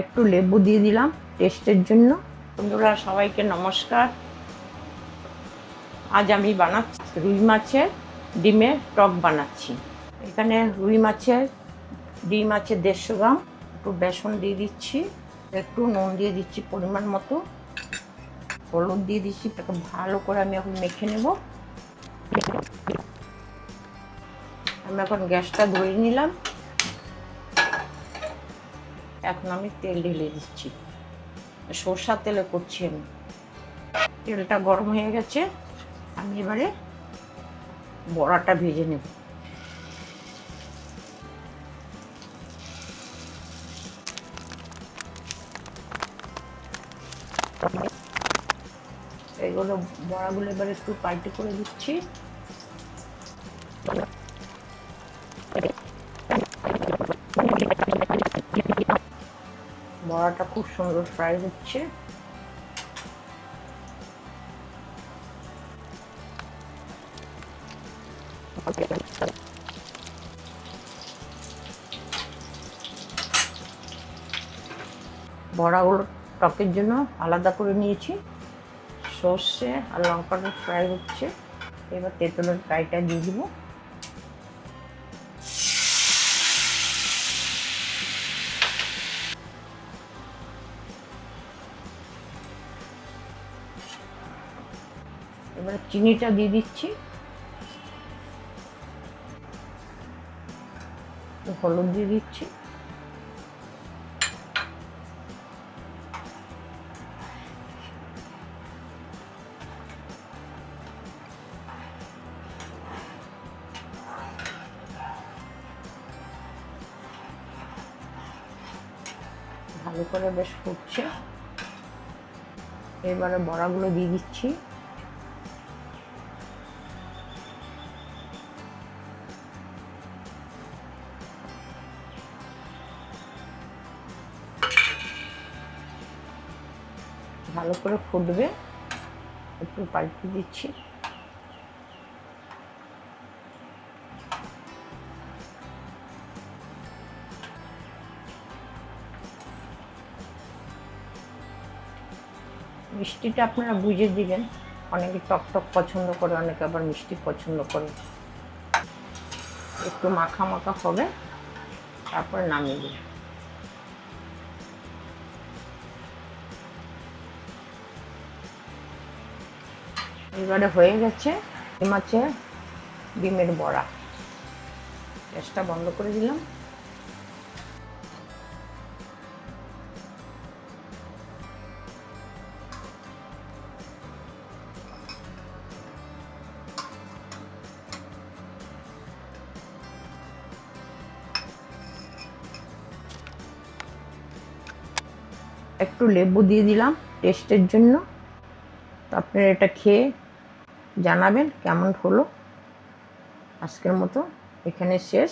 একটু লেবু দিয়ে দিলাম টেস্টের জন্য। বন্ধুরা, সবাইকে নমস্কার। আজ আমি বানাচ্ছি রুই মাছের ডিমের টক বানাচ্ছি। এখানে রুই মাছের, ডিম আছে দেড়শো গ্রাম। একটু বেসন দিয়ে দিচ্ছি, একটু নুন দিয়ে দিচ্ছি পরিমাণ মতো। হলুদ দিয়ে দিচ্ছি, তাকে ভালো করে আমি এখন মেখে নেব। আমি এখন গ্যাসটা ধরে নিলাম। এখন আমি তেল ঢেলে দিচ্ছি। সর্ষার তেলে করছি আমি। তেলটা গরম হয়ে গেছে, আমি এবারে বড়াটা ভেজে নেব। এইগুলো বড়াগুলো এবার একটু পাল্টে করে দিচ্ছি। বড়াটা খুব সুন্দর ফ্রাই হচ্ছে। বড়াগুলো টকের জন্য আলাদা করে নিয়েছি। সর্ষে আর লঙ্কাটা ফ্রাই হচ্ছে। এবার তেঁতুলের ফ্রাইটা দিয়ে দিব। এবারে চিনিটা দিয়ে দিচ্ছি। হলুদ দিয়ে দিচ্ছি। ভালো করে বেশ ফুটছে। এবারে বড়াগুলো দিয়ে দিচ্ছি। ভালো করে ফুটবে। একটু পাল্টে দিচ্ছি। মিষ্টিটা আপনারা বুঝে দিবেন। অনেকে টক টক পছন্দ করে, অনেকে আবার মিষ্টি পছন্দ করে। একটু মাখা মাখা হবে, তারপরে নামিয়ে দিন এবারে হয়ে গেছে ডিম আছে ডিমের বড়া। গ্যাসটা বন্ধ করে দিলাম। একটু লেবু দিয়ে দিলাম টেস্টের জন্য। তো আপনারা এটা খেয়ে জানাবেন কেমন হলো। আজকের মতো এখানে শেষ।